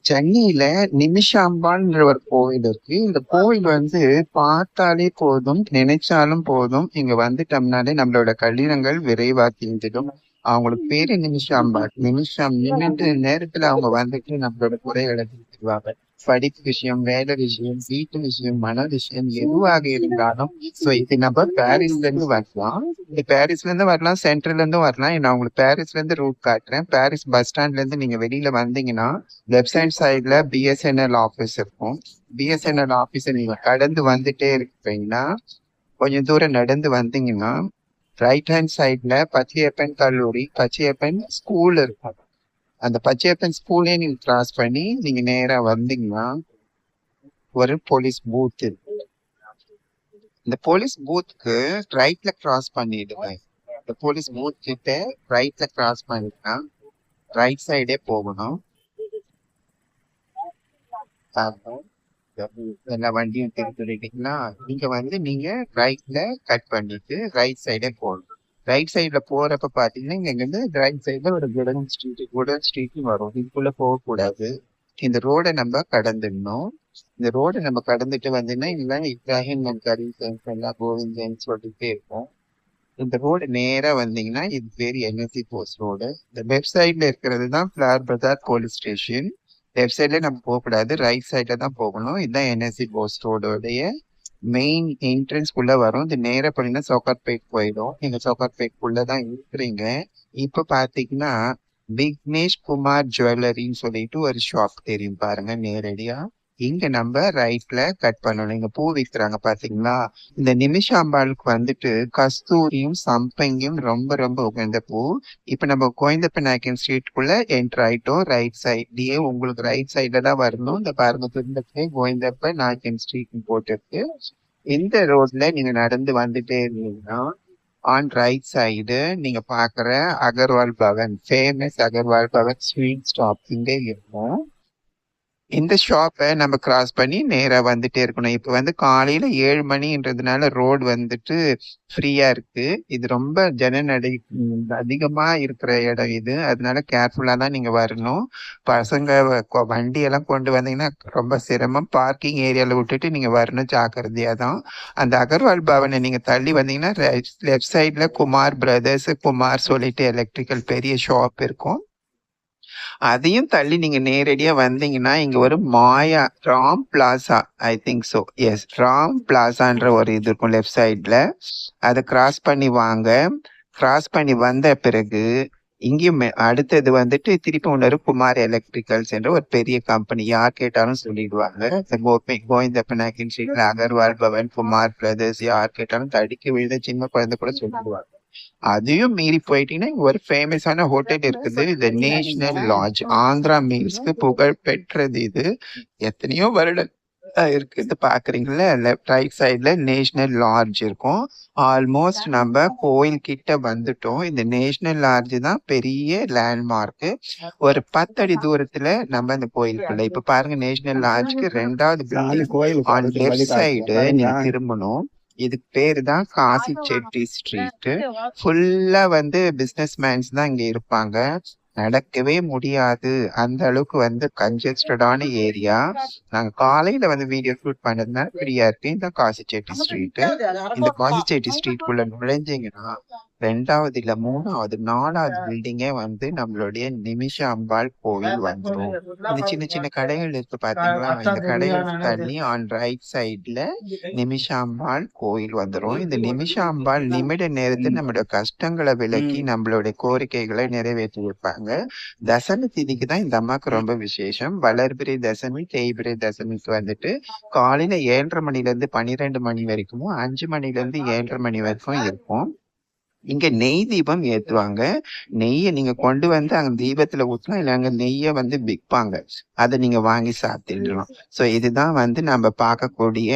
சென்னையில நிமிஷாம்பான்ற ஒரு கோயில் இருக்கு. இந்த கோயில் வந்து பார்த்தாலே போதும் நினைச்சாலும் போதும். இங்க வந்துட்டோம்னாலே நம்மளோட கடினங்கள் விரைவா தீர்ந்துடும். அவங்களுக்கு பேரு நிமிஷாம்பாள். நிமிஷம் நின்றுட்டு நேரத்துல அவங்க வந்துட்டு நம்மளோட குறைகளை தீர்த்துருவாங்க. படிப்பு விஷயம் வேலை விஷயம் வீட்டு விஷயம் மன விஷயம் எதுவாக இருந்தாலும். சோ இது நம்ம பாரிஸ்ல இருந்து வரலாம். இந்த பாரிஸ்ல இருந்து வரலாம் சென்ட்ரல்ல இருந்து வரலாம். நான் உங்களுக்கு பாரிஸ்ல இருந்து ரூட் காட்டுறேன். பாரிஸ் பஸ் ஸ்டாண்ட்ல இருந்து நீங்க வெளியில வந்தீங்கன்னா லெஃப்ட் சைட் சைட்ல பிஎஸ்என்எல் ஆபீஸ் இருக்கும். பிஎஸ்என்எல் ஆபீஸ் நீங்க கடந்து வந்துட்டே இருப்பீங்கன்னா கொஞ்சம் தூரம் நடந்து வந்தீங்கன்னா ரைட் ஹேண்ட் சைட்ல பச்சையப்பன் கல்லூரி பச்சையப்பன் ஸ்கூல் இருக்கும். அந்த பச்சையப்பன் ஸ்கூலே நீங்க கிராஸ் பண்ணி நீங்க நேரா வந்தீங்கன்னா ஒரு போலீஸ் பூத் இருக்கு இந்த போலீஸ் பூத்துக்கு ரைட்ல கிராஸ் பண்ணிடுங்க. இந்த போலீஸ் பூத் கிட்ட ரைட்ல கிராஸ் பண்ணிட்டா ரைட் சைடே போகணும். எல்லா வண்டியும் திருப்பிட்டீங்கன்னா நீங்க வந்து நீங்க ரைட்ல கட் பண்ணிட்டு ரைட் சைடே போகணும். ரைட் சைட்ல போறப்ப பாத்தீங்கன்னா இங்க இருந்து ரைட் சைட்ல ஒரு குடன் ஸ்ட்ரீட் குடன் ஸ்ட்ரீட் வரும். இதுக்குள்ள போகக்கூடாது. இந்த ரோடை நம்ம கடந்துடணும். இந்த ரோடை நம்ம கடந்துட்டு வந்தீங்கன்னா இதுதான் இப்ராஹிம் அன்காரி எல்லாம் கோவிந்தன் சொல்லிட்டே இருக்கும். இந்த ரோடு நேரா வந்தீங்கன்னா இது பேர் என்எஸ்சி போஸ்ட் ரோடு இந்த லெஃப்ட் சைட்ல இருக்கிறது தான் flower Bazaar police station left சைட்ல நம்ம போகக்கூடாது. ரைட் சைட்ல தான் போகணும். இதுதான் என்எஸ்சி போஸ்ட் ரோடோடைய மெயின் என்ட்ரன்ஸ் குள்ள வரும். இது நேரா போனீங்கன்னா பேக் போயிடும். நீங்க பேக் தான் இருக்கிறீங்க. இப்ப பாத்தீங்கன்னா விக்னேஷ் குமார் ஜுவல்லரின்னு சொல்லிட்டு ஒரு ஷாப் தெரியும் பாருங்க நேரடியா. இங்க நம்ம ரைட்ல கட் பண்ணணும். இங்க பூ விற்கிறாங்க பாத்தீங்களா? இந்த நிமிஷாம்பாளுக்கு வந்துட்டு கஸ்தூரியும் சம்பங்கியும் ரொம்ப ரொம்ப உகந்த பூ. இப்ப நம்ம கோயந்தப்ப நாயக்கன் ஸ்ட்ரீட்குள்ள என்டர் ஆயிட்டோம். ரைட் சைட்லயே உங்களுக்கு ரைட் சைட்ல தான் வரணும். இந்த பாருங்க திருந்தப்பே கோயந்தப்ப நாயக்கன் ஸ்ட்ரீட் போட்டிருக்கு. இந்த ரோட்ல நீங்க நடந்து வந்துட்டே இருந்தீங்கன்னா ஆன் ரைட் சைடு நீங்க பாக்குற Agarwal Bhavan famous Agarwal Bhavan sweet stop இங்கே இருக்கும். இந்த ஷாப்பை நம்ம கிராஸ் பண்ணி நேராக வந்துட்டே இருக்கணும். இப்போ வந்து காலையில் ஏழு மணின்றதுனால ரோடு வந்துட்டு ஃப்ரீயாக இருக்குது இது ரொம்ப ஜன நடை அதிகமாக இருக்கிற இடம் இது. அதனால கேர்ஃபுல்லாக தான் நீங்கள் வரணும். பசங்க வண்டியெல்லாம் கொ- கொண்டு வந்தீங்கன்னா ரொம்ப சிரமம். பார்க்கிங் ஏரியாவில் விட்டுட்டு நீங்கள் வரணும் ஜாக்கிரதையாக தான். அந்த அகர்வால் பவனை நீங்கள் தள்ளி வந்தீங்கன்னா லெஃப்ட் சைடில் குமார் பிரதர்ஸ் குமார் சொல்லிட்டு எலக்ட்ரிக்கல் பெரிய ஷாப் இருக்கும். அதையும் தள்ளி நீங்க நேரடியா வந்தீங்கன்னா இங்க ஒரு Maya Ram plaza I think so S Ram பிளாசான்ற ஒரு இது இருக்கும் லெஃப்ட் சைட்ல அதை கிராஸ் பண்ணி வாங்க. கிராஸ் பண்ணி வந்த பிறகு இங்கேயும் அடுத்தது வந்துட்டு திருப்பி ஒன்று குமார் எலக்ட்ரிக்கல்ஸ் என்ற ஒரு பெரிய கம்பெனி யார் கேட்டாலும் சொல்லிடுவாங்க. கோபி கோவிந்த பினாக்கின் ஸ்ரீ அகர்வால் பவன் குமார் பிரதர்ஸ் யார் கேட்டாலும் தடிக்க விழுந்த சின்ன குழந்தை கூட சொல்லிடுவாங்க. அதையும் மீறி போயிட்டீங்கன்னா ஒரு ஃபேமஸான ஹோட்டல் இருக்குது. இது நேஷனல் லாட்ஜ் ஆந்திரா மீல்ஸ்க்கு புகழ் பெற்றது இது. எத்தனையோ வருடம் இருக்குது பாக்குறீங்களா? லெஃப்ட் ரைட் சைடுல நேஷனல் லாட்ஜ் இருக்கும். ஆல்மோஸ்ட் நம்ம கோயில் கிட்ட வந்துட்டோம். இந்த நேஷனல் லாட்ஜ் தான் பெரிய லேண்ட்மார்க் ஒரு பத்தடி தூரத்துல நம்ம இந்த கோயிலுக்குள்ள. இப்ப பாருங்க நேஷனல் லாட்ஜ்க்கு ரெண்டாவது பில்டிங் ஆன் லெஃப்ட் சைடு நீங்க திரும்பணும். இதுக்கு பேரு தான் காசி செட்டி ஸ்ட்ரீட் ஃபுல்லா வந்து பிசினஸ் மேன்ஸ் தான் இங்க இருப்பாங்க. நடக்கவே முடியாது. அந்த அளவுக்கு வந்து கன்ஜஸ்டடான ஏரியா. நாங்க காலையில வந்து வீடியோ ஷூட் பண்ணதுனால ஃப்ரீயா இருக்கு. இந்த காசி செட்டி ஸ்ட்ரீட் இந்த காசி செட்டி ஸ்ட்ரீட் குள்ள நுழைஞ்சீங்கன்னா ரெண்டாவது இல்ல மூணாவது நாலாவது பில்டிங்கே வந்து நம்மளுடைய நிமிஷ அம்பாள் கோவில் வந்துரும் இந்த சின்ன சின்ன கடைகள் இருக்கு பாத்தீங்களா? இந்த கடைகள் தள்ளி ஆன் ரைட் சைடுல நிமிஷாம்பாள் கோயில் வந்துரும். இந்த நிமிஷாம்பாள் நிமிட நேரத்தில் நம்மளோட கஷ்டங்களை விலக்கி நம்மளுடைய கோரிக்கைகளை நிறைவேற்றி வைப்பாங்க தசமி திதிக்கு தான் இந்த அம்மாக்கு ரொம்ப விசேஷம். வளர்பிறை தசமி தேய்பிறை தசமிக்கு வந்துட்டு காலையில ஏழரை மணில இருந்து பன்னிரெண்டு மணி வரைக்கும் அஞ்சு மணில இருந்து ஏழரை மணி வரைக்கும் இருக்கும் இங்க நெய் தீபம் ஏத்துவாங்க. நெய்யை நீங்க கொண்டு வந்து அங்க தீபத்துல ஊத்தலாம் இல்ல அங்க நெய்யை வந்து விற்பாங்க அதை நீங்க வாங்கி சாப்பிட்டுடலாம். சோ இதுதான் வந்து நம்ம பார்க்கக்கூடிய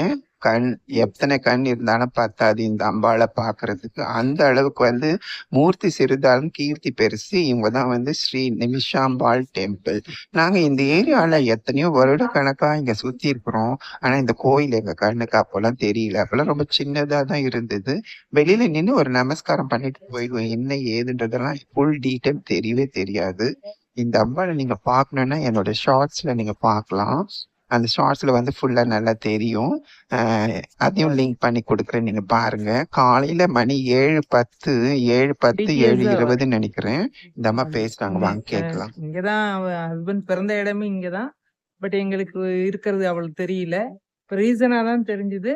கண் எத்தனை கண் இருந்தாலும் பத்தாது இந்த அம்பாளை பார்க்கறதுக்கு. அந்த அளவுக்கு வந்து மூர்த்தி சிறிதாலும் கீர்த்தி பெருசு. இவங்க தான் வந்து ஸ்ரீ நிமிஷாம்பாள் டெம்பிள். நாங்கள் இந்த ஏரியாவில் எத்தனையோ வருட கணக்காக இங்கே சுற்றி இருக்கிறோம். ஆனால் இந்த கோயில் எங்கள் கண்ணுக்கு அப்போல்லாம் தெரியல. அப்போல்லாம் ரொம்ப சின்னதாக தான் இருந்தது. வெளியில் நின்று ஒரு நமஸ்காரம் பண்ணிட்டு போயிடுவோம் என்ன ஏதுன்றதெல்லாம் ஃபுல் டீட்டெயில் தெரியவே தெரியாது. இந்த அம்பாவை நீங்க பாக்கணும்னா என்னோட ஷார்ட்ஸ்ல நீங்க பார்க்கலாம். அந்த ஷார்ட்ஸ்ல வந்து ஃபுல்லா நல்லா தெரியும். அதையும் லிங்க் பண்ணி கொடுக்குறேன். நீங்க பாருங்க. காலையில மணி ஏழு பத்து ஏழு பத்து ஏழு இருபதுன்னு நினைக்கிறேன். இந்த அம்மா பேசுறாங்க. வாங்க இங்க- கேட்கலாம். இங்கதான் அவ ஹஸ்பண்ட் பிறந்த இடமே இங்கதான். பட் எங்களுக்கு இருக்கிறது அவளுக்கு தெரியல. இப்ப ரீசனா தான் தெரிஞ்சுது.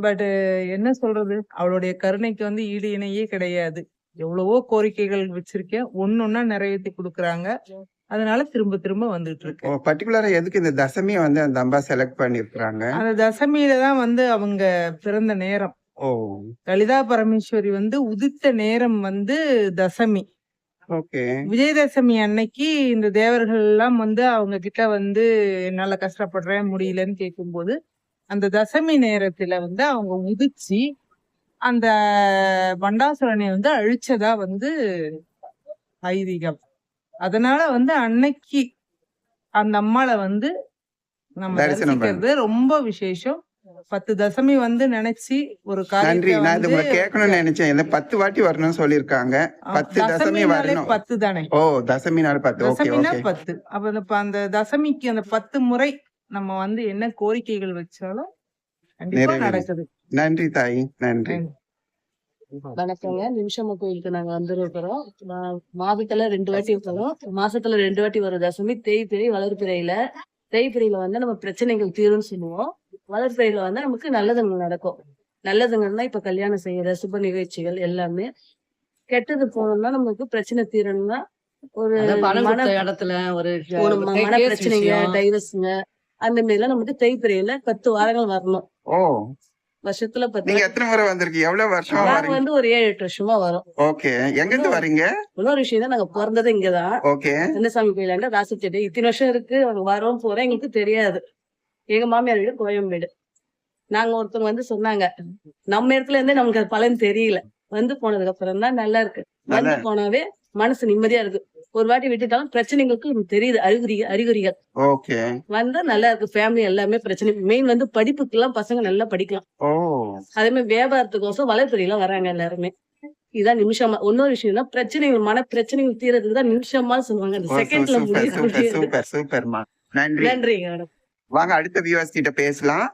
பட் என்ன சொல்றது? அவளுடைய கருணைக்கு வந்து ஈடு இணையே கிடையாது. எவ்வளவோ கோரிக்கைகள் வச்சிருக்கேன். ஒன்னொன்னா நிறைவேற்றி கொடுக்குறாங்க. அதனால திரும்ப திரும்ப வந்துட்டு ஓ இருக்கேன் பர்டிகுலரா எதுக்கு இந்த தசமியை வந்து அந்த அம்பா செலக்ட் பண்ணிருக்காங்க அந்த தசமியில தான் வந்து அவங்க பிறந்த நேரம். ஓ. லலிதா பரமேஸ்வரி வந்து உதித்த நேரம் வந்து தசமி. ஓகே. விஜயதசமி அன்னைக்கு இந்த தேவர்கள் எல்லாம் வந்து அவங்க கிட்ட வந்து என்னால கஷ்டப்படுறேன் முடியலன்னு கேட்கும்போது அந்த தசமி நேரத்துல வந்து அவங்க உதிச்சு அந்த பண்டாசுரனை வந்து அழிச்சதா வந்து ஐதீகம். அதனால வந்து அன்னைக்கு அந்த அம்மாளை வந்து நம்ம தரிசிக்கிறது ரொம்ப விசேஷம். பத்து தசமி வந்து நினைச்சு ஒரு நன்றி. நான் இது கேட்கணும்னு நினைச்சேன். இந்த பத்து வாட்டி வரணும்னு சொல்லியிருக்காங்க. பத்து தசமி வரணும். பத்து தானே? ஓ தசமி நாள் பத்து தசமினா பத்து. அப்ப அந்த தசமிக்கு அந்த பத்து முறை நம்ம வந்து என்ன கோரிக்கைகள் வச்சாலும். நடக்குது. நன்றி தாய் நன்றி. வணக்கங்க. நிமிஷமா கோயிலுக்கு நாங்க வந்திருக்கிறோம் மா- மாதத்துல ரெண்டு வாட்டி வரோம். மாசத்துல ரெண்டு வாட்டி வரும் தசமி. தேய்பிரை வளர்பிறையில. தேய்பிரையில வந்து நம்ம பிரச்சனைகள் தீரும்னு சொல்லுவோம். வளர்பிறையில வந்து நமக்கு நல்லதுங்க நடக்கும். நல்லதுங்கன்னா இப்ப கல்யாணம் செய்யற சுப நிகழ்ச்சிகள் எல்லாமே. கெட்டது போனோம்னா நமக்கு பிரச்சனை தீரணும்னா ஒரு மன இடத்துல ஒரு மன பிரச்சனைங்க விஷயம். டைவர்ஸுங்க. அந்த மாதிரி எல்லாம் நமக்கு தேய்பிரையில பத்து வாரங்கள் வரணும். வருஷத்துல நீங்க எத்தனை முறை வந்திருக்கீங்க? எவ்வளவு வருஷம் நாங்க வந்து ஒரு ஏழு எட்டு வருஷமா வரோம். ஓகே. எங்க இருந்து வரீங்க? இன்னொரு விஷயம் தான் நாங்க பிறந்தது இங்கதான். ஓகே. கந்தசாமி கோயிலாண்ட ராசச்செடி இத்தனை வருஷம் இருக்கு. வரோம் போறோம். எங்களுக்கு தெரியாது. எங்க மாமியார் வீடு கோயம்பேடு நாங்க ஒருத்தவங்க வந்து சொன்னாங்க நம்ம இடத்துல இருந்தே நமக்கு அது பலன் தெரியல. வந்து போனதுக்கு அப்புறம் தான் நல்லா இருக்கு. வந்து போனாவே மனசு நிம்மதியா இருக்கு. ஒரு வாட்டி விட்டுட்டாலும் பிரச்சனைகளுக்கு தெரியுது அறிகுறி அறிகுறிகள். ஓகே வந்தா நல்லா இருக்கு ஃபேமிலி எல்லாமே பிரச்சனை. மெயின் வந்து படிப்புக்கு எல்லாம் பசங்க நல்லா படிக்கலாம். அதே மாதிரி வியாபாரத்துக்கோசம் வளர்ப்பிறையெல்லாம் வராங்க எல்லாருமே. இதான் நிமிஷமா. இன்னொரு விஷயம்னா பிரச்சனைகள் மன பிரச்சனைகள் தீரதுக்கு தான் நிமிஷமா சொல்லுவாங்க. அந்த செகண்ட்ல சூப்பர் சூப்பர்மா. நன்றி. நன்றிங்க மேடம் வாங்க அடுத்த வியூவர்ஸ் கிட்ட பேசலாம்.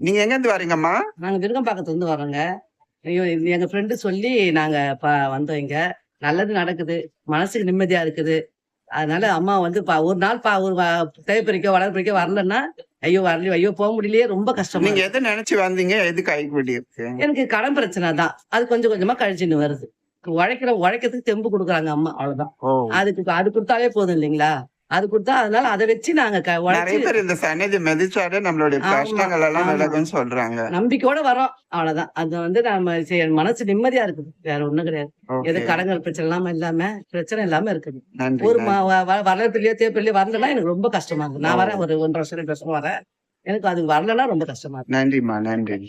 நீங்க எங்க இருந்து வரீங்கம்மா? நாங்க விருகம்பாக்கத்துல இருந்து வரோங்க. ஐயோ எங்க ஃப்ரெண்டு சொல்லி நாங்க வந்தோம் இங்க. நல்லது நடக்குது. மனசுக்கு நிம்மதியா இருக்குது. அதனால அம்மா வந்து பா ஒரு நாள் பா ஒரு தேய்ப்பறிக்க வளர்ப்பறிக்க வரலன்னா ஐயோ வரலையோ ஐயோ போக முடியலையே ரொம்ப கஷ்டமா நீங்க. எதை நினைச்சு வந்தீங்க? எது கைக்கூடி இருக்கு எனக்கு கடன் பிரச்சனை தான். அது கொஞ்சம் கொஞ்சமா கழிச்சுன்னு வருது. உழைக்கிற உழைக்கிறதுக்கு தெம்பு கொடுக்குறாங்க அம்மா. அவ்வளவுதான். அதுக்கு அது கொடுத்தாலே போதும் இல்லைங்களா? அது கொடுத்தா அதனால அதை வச்சு நாங்க நிறைய பேர் இந்த சன்னதி மிதிச்சாலே நம்மளுடைய கஷ்டங்கள் எல்லாம். விலகும்னு சொல்றாங்க. நம்பிக்கையோட வரோம். அவ்வளவுதான். அது வந்து நம்ம மனசு நிம்மதியா இருக்குது. வேற ஒண்ணும் கிடையாது. எது கடன்கள் பிரச்சனை இல்லாம இல்லாம பிரச்சனை இல்லாம இருக்குது. ஒரு. வரலப்பிள்ளையோ தேப்பிள்ளையோ வரலன்னா எனக்கு ரொம்ப கஷ்டமா இருக்கு. நான் வரேன். ஒரு ஒன்றரை வருஷம் ரெண்டு வருஷமா வரேன். எனக்கு அது வரலன்னா ரொம்ப கஷ்டமா இருக்கு. நன்றிம்மா நன்றி.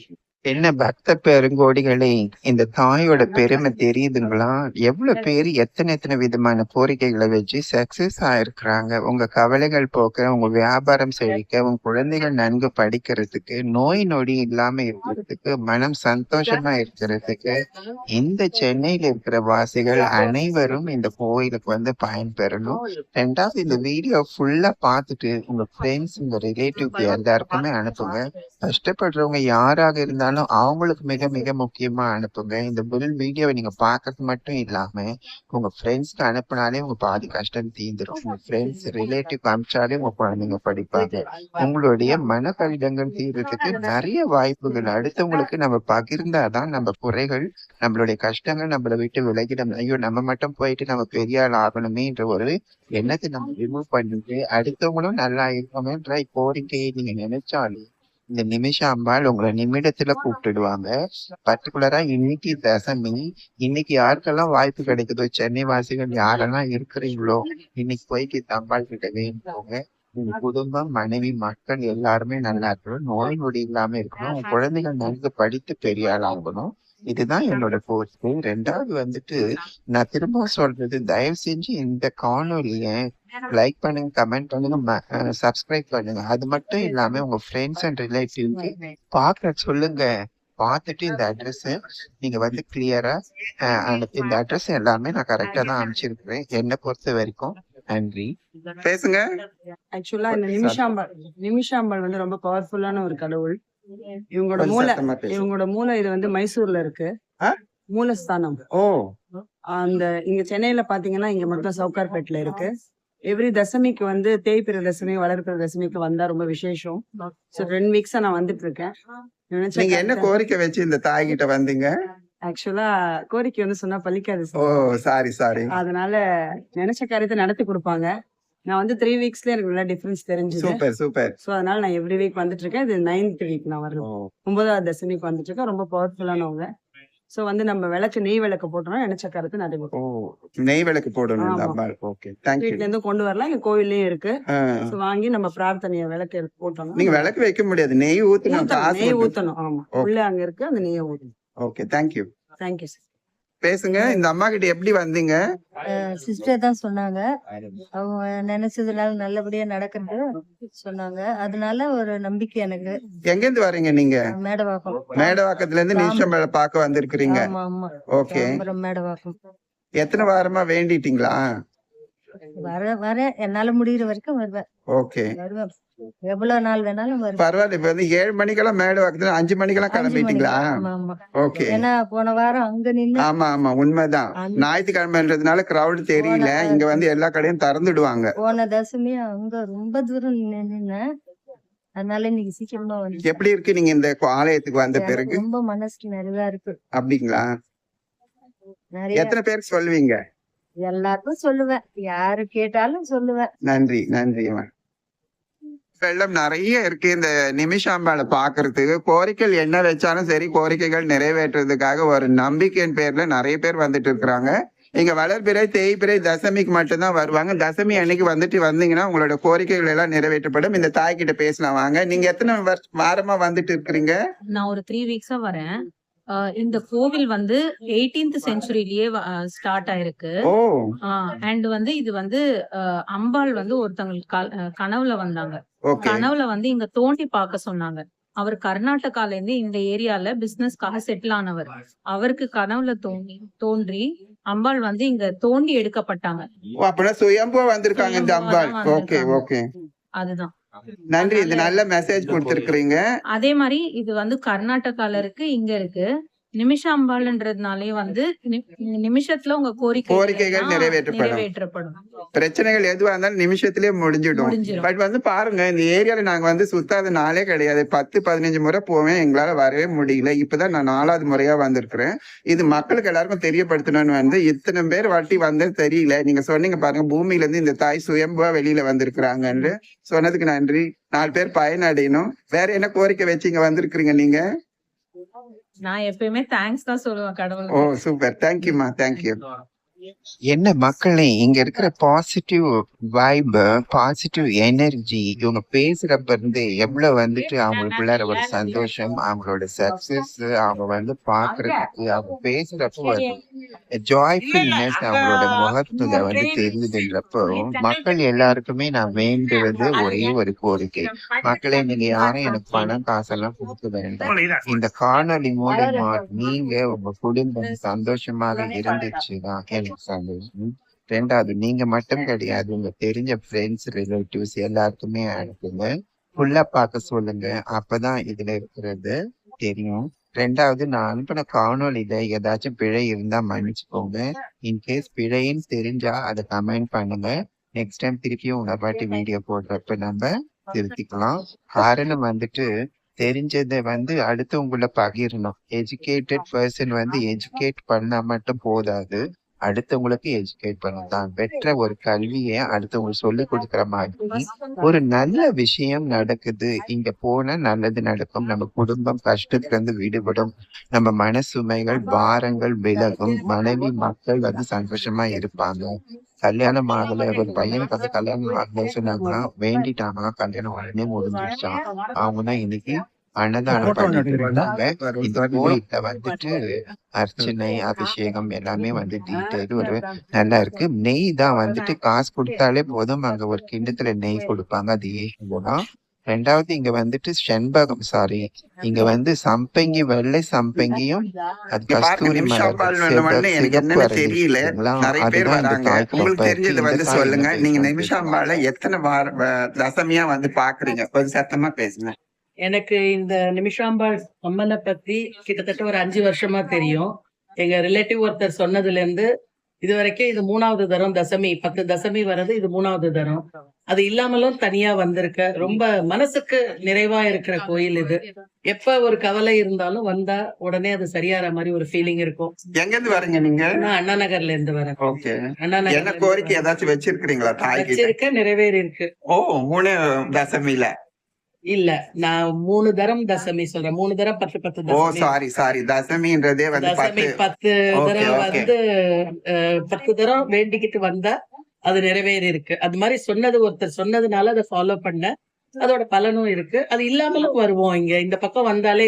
என்ன பக்த பெருங்கோடிகளே இந்த தாயோட பெருமை தெரியுதுங்களா? எவ்வளவு பேர் எத்தனை எத்தனை விதமான கோரிக்கைகளை வச்சு சக்சஸ் ஆயிருக்கிறாங்க? உங்க கவலைகள் போக்க உங்க வியாபாரம் செழிக்க உங்க குழந்தைகள் நன்கு படிக்கிறதுக்கு நோய் நொடி இல்லாம இருக்கிறதுக்கு மனம் சந்தோஷமா இருக்கிறதுக்கு இந்த சென்னையில இருக்கிற வாசிகள் அனைவரும் இந்த கோயிலுக்கு வந்து பயன்பெறணும். ரெண்டாவது இந்த வீடியோ ஃபுல்லா பார்த்துட்டு உங்க ஃப்ரெண்ட்ஸ் உங்க ரிலேட்டிவ்க்கு எல்லாருக்குமே அனுப்புங்க. கஷ்டப்படுறவங்க யாராக இருந்தாலும் அவங்களுக்கு மிக மிக முக்கியமா அனுப்புங்க. இந்த முதல் வீடியோவை நீங்க பாக்குறது மட்டும் இல்லாம உங்க ஃப்ரெண்ட்ஸ்க்கு அனுப்புனாலே உங்க பாதி கஷ்டம் தீந்துரும். உங்க ஃப்ரெண்ட்ஸ் ரிலேட்டிவ் அனுப்பிச்சாலே உங்க குழந்தைங்க படிப்பாங்க. உங்களுடைய மன கடிதங்கள் தீர்றதுக்கு நிறைய வாய்ப்புகள். அடுத்தவங்களுக்கு நம்ம பகிர்ந்தாதான் நம்ம குறைகள் நம்மளுடைய கஷ்டங்கள் நம்மளை விட்டு விலகிடும். ஐயோ நம்ம மட்டும் போயிட்டு நம்ம பெரிய ஆள் ஆகணுமேன்ற ஒரு எண்ணத்தை நம்ம ரிமூவ் பண்ணிட்டு அடுத்தவங்களும் நல்லா இருக்கணும்ன்ற கோரிக்கையை நீங்க நினைச்சாலே இந்த நிமிஷ அம்பாள் உங்களை நிமிடத்துல கூப்பிட்டுடுவாங்க. பர்டிகுலரா இன்னைக்கு தசமி இன்னைக்கு யாருக்கெல்லாம் வாய்ப்பு கிடைக்குதோ சென்னை வாசிகள் யாரெல்லாம் இருக்கிறீங்களோ இன்னைக்கு போய்க்கு அம்பாள் கிட்ட வேணுங்க உங்க குடும்பம் மனைவி மக்கள் எல்லாருமே நல்லா இருக்கணும். நோய் நொடி இல்லாம இருக்கணும். குழந்தைகள் நன்கு படித்து பெரிய ஆகணும் இதுதான் என்னோட கோரிக்கை ரெண்டாவது வந்துட்டு நான் திரும்ப சொல்றது தயவு செஞ்சு இந்த காணொலிய லைக் பண்ணுங்க கமெண்ட் பண்ணுங்க சப்ஸ்கிரைப் பண்ணுங்க. அது மட்டும் இல்லாம உங்க ஃப்ரெண்ட்ஸ் அண்ட் ரிலேட்டிவ்க்கு பார்க்க சொல்லுங்க. பார்த்துட்டு இந்த அட்ரஸ் நீங்க வந்து கிளியரா இந்த அட்ரஸ் எல்லாமே நான் கரெக்டா தான் அனுப்பிச்சிருக்கிறேன். என்னை பொறுத்த வரைக்கும் நன்றி. பேசுங்க. ஆக்சுவலா இந்த நிமிஷாம்பாள் நிமிஷாம்பாள் வந்து ரொம்ப பவர்ஃபுல்லான ஒரு கடவுள். இவங்களோட மூல. இவங்களோட மூல இது வந்து மைசூர்ல இருக்கு? மூலஸ்தானம். ஓ. அந்த இங்க சென்னையில பாத்தீங்கன்னா இங்க மட்டும் சவுகார்பேட்ல இருக்கு. எவ்ரி தசமிக்கு வந்து தேய்பிற தசமி வளர்ப்பிற தசமிக்கு வந்தா ரொம்ப விசேஷம். சோ ரெண்டு வீக்ஸா நான் வந்துட்டு இருக்கேன் நீங்க என்ன கோரிக்கை வச்சு இந்த தாய் கிட்ட வந்தீங்க ஆக்சுவலா கோரிக்கை வந்து சொன்னா பலிக்காது ஓ. சாரி சாரி அதனால நினைச்ச காரியத்தை நடத்தி கொடுப்பாங்க. நான் வந்து த்ரீ வீக்ஸ்ல எனக்கு நல்லா டிஃபரன்ஸ் தெரிஞ்சது. Super super. சோ அதனால நான் எவ்ரி வீக் வந்துட்டு இருக்கேன் இது நைன்த் வீக் நான் வரேன் ஒன்பதாவது தசமிக்கு வந்துட்டு இருக்கேன் ரொம்ப பவர்ஃபுல்லானவங்க சோ வந்து நம்ம விளக்கு நெய் விளக்கு போட்டோம்னா நினைச்ச கருத்து நடைபெறும் நெய் விளக்கு போடணும் ஓகே வீட்ல இருந்து கொண்டு வரலாம். இங்க கோவில்லயும் இருக்கு. வாங்கி நம்ம பிரார்த்தனைய விளக்கு எடுத்து போட்டோம்னா நீங்க விளக்கு வைக்க முடியாது. நெய் ஊத்தணும். நெய் ஊத்தணும். ஆமா. உள்ள அங்க இருக்கு. அந்த நெய்யை ஊத்தணும். ஓகே தேங்க்யூ தேங்க்யூ சார் பேசுங்க. இந்த அம்மா கிட்ட எப்படி வந்தீங்க? சிஸ்டர் தான் சொன்னாங்க. அவங்க நினைச்சதுனால நல்லபடியா நடக்கிறது சொன்னாங்க. அதனால ஒரு நம்பிக்கை எனக்கு. எங்க இருந்து வரீங்க நீங்க? மேடவாக்கம். மேடவாக்கத்துல இருந்து நிமிஷம் மேல பாக்க ஆமா ஓகே. மேடவாக்கம். எத்தனை வாரமா வேண்டிட்டீங்களா? வர வர என்னால முடியிற வரைக்கும் வருவேன் ஓகே. வருவேன் எவ்வளவு நாள் வேணாலும் வருவேன் பரவாயில்ல இப்ப வந்து ஏழு மணிக்கெல்லாம் அஞ்சு மணிக்கெல்லாம் அஞ்சு மணிக்கு. கிளம்பிட்டீங்களா ஓகே. ஏன்னா போன வாரம் அங்க நின்னு ஆமா ஆமா உண்மைதான். ஞாயிற்றுக்கிழமைன்றதுனால கிரௌட் தெரியல. இங்க வந்து எல்லா கடையும் திறந்துடுவாங்க. போன தசமி அங்க ரொம்ப தூரம் நின்னேன் அதனால இன்னைக்கு சீக்கிரமா வந்து எப்படி இருக்கு நீங்க இந்த ஆலயத்துக்கு வந்த பிறகு? ரொம்ப மனசுக்கு நிறைவா இருக்கு. அப்படிங்களா? எத்தனை பேருக்கு சொல்லுவீங்க? எல்லாருக்கும் சொல்லுவேன். யாரு கேட்டாலும் சொல்லுவேன். நன்றி நன்றி. வெள்ளம் நிறைய இருக்கு. இந்த நிமிஷாம்பாளை பாக்குறதுக்கு கோரிக்கைகள் என்ன வச்சாலும் சரி கோரிக்கைகள் நிறைவேற்றுறதுக்காக ஒரு நம்பிக்கையின் பேர்ல நிறைய பேர் வந்துட்டு இருக்கிறாங்க. இங்க வளர்பிறை தேய்பிறை தசமிக்கு மட்டும்தான் வருவாங்க. தசமி அன்னைக்கு வந்துட்டு வந்தீங்கன்னா உங்களோட கோரிக்கைகள் எல்லாம் நிறைவேற்றப்படும். இந்த தாய் கிட்ட பேசலாம். வாங்க. நீங்க எத்தனை வாரமா வந்துட்டு இருக்கிறீங்க? நான் ஒரு த்ரீ வீக்ஸா வரேன். இந்த கோவில் வந்து எயிட்டீன்த் செஞ்சுரியிலேயே ஸ்டார்ட் ஆயிருக்கு. அண்ட் வந்து இது வந்து அம்பாள் வந்து ஒருத்தங்களுக்கு க- ஆஹ் கனவுல வந்தாங்க. கனவுல வந்து இங்க தோண்டி பார்க்க சொன்னாங்க. அவர் கர்நாடகால இருந்து இந்த ஏரியால பிசினஸ்க்காக செட்டில் ஆனவர். அவருக்கு கனவுல தோண்டி தோன்றி அம்பாள் வந்து இங்க தோண்டி எடுக்கப்பட்டாங்க. அதுதான். நன்றி இது நல்ல மெசேஜ் கொடுத்திருக்கிறீங்க. அதே மாதிரி இது வந்து கர்நாடகால இருக்கு இங்க இருக்கு. நிமிஷ அம்பாள்ன்றதுனாலே வந்து நிமிஷத்துல உங்க கோரிக்கை கோரிக்கைகள் நிறைவேற்றப்படும். நிறைவேற்றப்படும். பிரச்சனைகள் எதுவா இருந்தாலும் முடிஞ்சிடும். முடிஞ்சிடும். பட் வந்து பாருங்க இந்த ஏரியால நாங்க வந்து சுத்தாத நாளே கிடையாது. பத்து பதினஞ்சு முறை போவேன் எங்களால வரவே முடியல. இப்பதான் நான் நாலாவது முறையா வந்திருக்கிறேன். இது மக்களுக்கு எல்லாருக்கும் தெரியப்படுத்தணும்னு வந்து இத்தனை பேர் வாட்டி வந்து தெரியல. நீங்க சொன்னீங்க பாருங்க பூமியில இருந்து இந்த தாய் சுயம்புவா வெளியில வந்திருக்கிறாங்கன்னு. சொன்னதுக்கு நன்றி. நாலு பேர் பயனடையணும். வேற என்ன கோரிக்கை வச்சு இங்க வந்திருக்கிறீங்க நீங்க? நான் எப்பயுமே தேங்க்ஸ் தான் சொல்லுவேன் ஓ கடவுள் சூப்பர் தேங்க்யூமா தேங்க்யூ என்ன மக்களே இங்க இருக்கிற பாசிட்டிவ் வைப் பாசிட்டிவ் எனர்ஜி இவங்க பேசுறப்ப இருந்து எவ்வளவு வந்துட்டு அவங்களுக்குள்ளார ஒரு சந்தோஷம் அவங்களோட சக்சஸ் அவங்க வந்து பாக்குறதுக்கு அவங்க பேசுறப்போ ஜாய்ஃபுல்னஸ் அவங்களோட முகத்துல வந்து தெரியுதுன்றப்போ மக்கள் எல்லாருக்குமே நான் வேண்டுவது ஒரே ஒரு கோரிக்கை. மக்களே நீங்க யாரும் எனக்கு பணம் காசெல்லாம் கொடுக்க வேண்டாம். இந்த காணொலி மூலமா நீங்க உங்க குடும்பம் சந்தோஷமாக இருந்துச்சுன்னா எனக்கு சந்தோஷம். ரெண்டாவது நீங்க மட்டும் கிடையாது உங்க தெரிஞ்ச ஃப்ரெண்ட்ஸ் ரிலேட்டிவ்ஸ் எல்லாருக்குமே அனுப்புங்க. ஃபுல்லா பார்க்க சொல்லுங்க. அப்பதான் இதுல இருக்கிறது தெரியும். ரெண்டாவது நான் அனுப்பின காணொளியில ஏதாச்சும் பிழை இருந்தா மன்னிச்சுக்கோங்க. இன்கேஸ் பிழைன்னு தெரிஞ்சா அதை கமெண்ட் பண்ணுங்க. நெக்ஸ்ட் டைம் திருப்பியும் உங்களை பாட்டி வீடியோ போடுறப்ப நம்ம திருத்திக்கலாம். காரணம் வந்துட்டு தெரிஞ்சதை வந்து அடுத்தவங்கள பகிரணும். எஜுகேட்டட் பர்சன் வந்து எஜுகேட் பண்ணா மட்டும் போதாது. அடுத்தவங்களுக்கு எஜுகேட் பண்ணணும். தான் பெற்ற ஒரு கல்வியை அடுத்தவங்களுக்கு சொல்லி கொடுக்குற மாதிரி ஒரு நல்ல விஷயம் நடக்குது. இங்க போனா நல்லது நடக்கும். நம்ம குடும்பம் கஷ்டத்துல இருந்து விடுபடும். நம்ம மன சுமைகள் பாரங்கள் விலகும். மனைவி மக்கள் வந்து சந்தோஷமா இருப்பாங்க. கல்யாணம் ஆகல. ஒரு பையனுக்கு வந்து கல்யாணம் ஆகல சொன்னாங்கன்னா வேண்டிட்டாங்கன்னா கல்யாணம் உடனே முடிஞ்சிருச்சான் அவங்க தான் இன்னைக்கு அன்னதானம் பண்ணிட்டு இருந்தாங்க இந்த கோயில்ல வந்துட்டு அர்ச்சனை அபிஷேகம் எல்லாமே வந்து டீட்டெயில் ஒரு நல்லா இருக்கு. நெய் தான் வந்துட்டு காசு கொடுத்தாலே போதும். அங்க ஒரு கிண்ணத்துல நெய் கொடுப்பாங்க. அது ஏன் ரெண்டாவது இங்க வந்துட்டு செண்பகம் சாரி. இங்க வந்து சம்பங்கி வெள்ளை சம்பங்கியும் அது கஸ்தூரி தெரியல. தெரிஞ்சது வந்து சொல்லுங்க. நீங்க? நிமிஷாம்பால எத்தனை தசமியா வந்து பாக்குறீங்க. கொஞ்சம் சத்தமா பேசுங்க. எனக்கு இந்த நிமிஷாம்பாள் அம்மனை பத்தி கிட்டத்தட்ட ஒரு அஞ்சு வருஷமா தெரியும். எங்க ரிலேட்டிவ் ஒருத்தர் சொன்னதுல இருந்து இது வரைக்கும் இது மூணாவது தரம் தசமி பத்து தசமி வர்றது இது மூணாவது தரம். அது இல்லாமலும் தனியா வந்திருக்க ரொம்ப மனசுக்கு நிறைவா இருக்கிற கோயில் இது. எப்ப ஒரு கவலை இருந்தாலும் வந்தா உடனே அது சரியாற மாதிரி ஒரு ஃபீலிங் இருக்கும். எங்க இருந்து வரீங்க நீங்க? நான் அண்ணா நகர்ல இருந்து வரேன். ஓகே. அண்ணா என்ன நகர்ல கோரிக்கை ஏதாச்சும் வச்சிருக்கீங்களா வச்சிருக்க நிறைவேறி இருக்கு ஓ மூணு தசமில இல்ல நான் மூணு தரம் தசமி சொல்றேன். மூணு தரம் பத்து பத்து ஓ சாரி சாரி தசமின்றதே வந்து தசமி பத்து. தரம். வந்து பத்து தரம் வேண்டிக்கிட்டு வந்தா அது நிறைவேறி இருக்கு அது மாதிரி சொன்னது ஒருத்தர் சொன்னதுனால அதை ஃபாலோ பண்ண அதோட பலனும் இருக்கு. அது இல்லாமலும் வருவோம் இங்க. இந்த பக்கம் வந்தாலே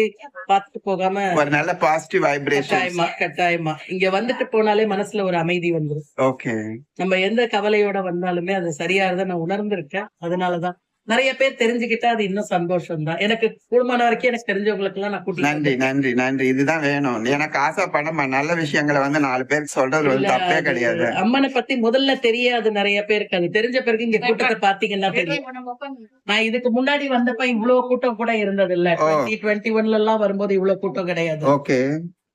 பார்த்துட்டு போகாம ஒரு நல்ல பாசிட்டிவ் வைப்ரேஷன் கட்டாயமா இங்க வந்துட்டு போனாலே மனசுல ஒரு அமைதி வந்துரும். ஓகே நம்ம எந்த கவலையோட வந்தாலுமே அது சரியாறத நான் உணர்ந்திருக்கேன். அதனாலதான் நிறைய பேர் தெரிஞ்சுக்கிட்டா அது இன்னும் சந்தோஷம் தான் எனக்கு கூடுமான வரைக்கும் எனக்கு தெரிஞ்சவங்களுக்கு எல்லாம் நான் நன்றி நன்றி நன்றி. இதுதான் வேணும். எனக்கு ஆசைப்பட நல்ல விஷயங்களை வந்து நாலு பேருக்கு சொல்றது வந்து தப்பே கிடையாது. அம்மனை பத்தி முதல்ல தெரியாது நிறைய பேருக்கு. அது தெரிஞ்ச பிறகு இங்க கூட்டத்தை பாத்தீங்கன்னா தெரியும். நான் இதுக்கு முன்னாடி வந்தப்ப இவ்வளவு கூட்டம் கூட இருந்தது இல்ல. டுவெண்ட்டி டுவெண்ட்டி ஒன்ல எல்லாம் வரும்போது இவ்வளவு கூட்டம் கிடையாது. ஓகே.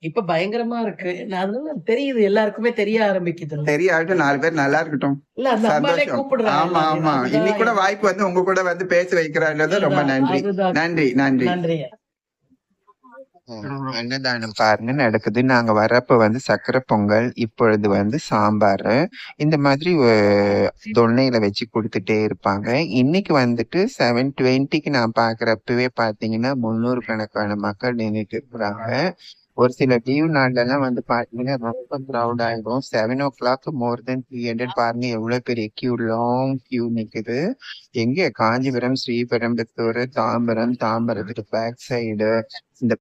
இப்ப பயங்கரமா இருக்கு. நான் அதனால தெரியுது எல்லாருக்குமே தெரிய ஆரம்பிக்குது. தெரியாட்டு நாலு பேர் நல்லா இருக்கட்டும். இல்ல அந்த அம்மாலே சந்தோஷம். கூப்பிடுறாங்க. ஆமா ஆமா. இன்னைக்கு கூட வாய்ப்பு வந்து உங்க கூட வந்து பேச வைக்கிறான்றது ரொம்ப நன்றி. நன்றி நன்றி. நன்றி. அன்னதானம் பாருங்க நடக்குது. நாங்க வரப்ப வந்து சக்கரை பொங்கல் இப்பொழுது வந்து சாம்பார். இந்த மாதிரி தொன்னையில வச்சு கொடுத்துட்டே இருப்பாங்க. இன்னைக்கு வந்துட்டு செவன் டுவெண்ட்டிக்கு நான் பாக்குறப்பவே பாத்தீங்கன்னா முந்நூறு கணக்கான மக்கள் நின்றுட்டு இருக்கிறாங்க. ஒரு சில லீவ் நாள்ல எல்லாம் வந்து பாத்தீங்கன்னா ரொம்ப க்ரௌட் ஆயிடும் seven o'clock more then three hundred பாருங்க எவ்வளவு பெரிய கியூ லாங் கியூ நிக்குது. எங்க? காஞ்சிபுரம் ஸ்ரீபெரும்புத்தூர் தாம்பரம் தாம்பரத்துக்கு பேக் சைடு இந்த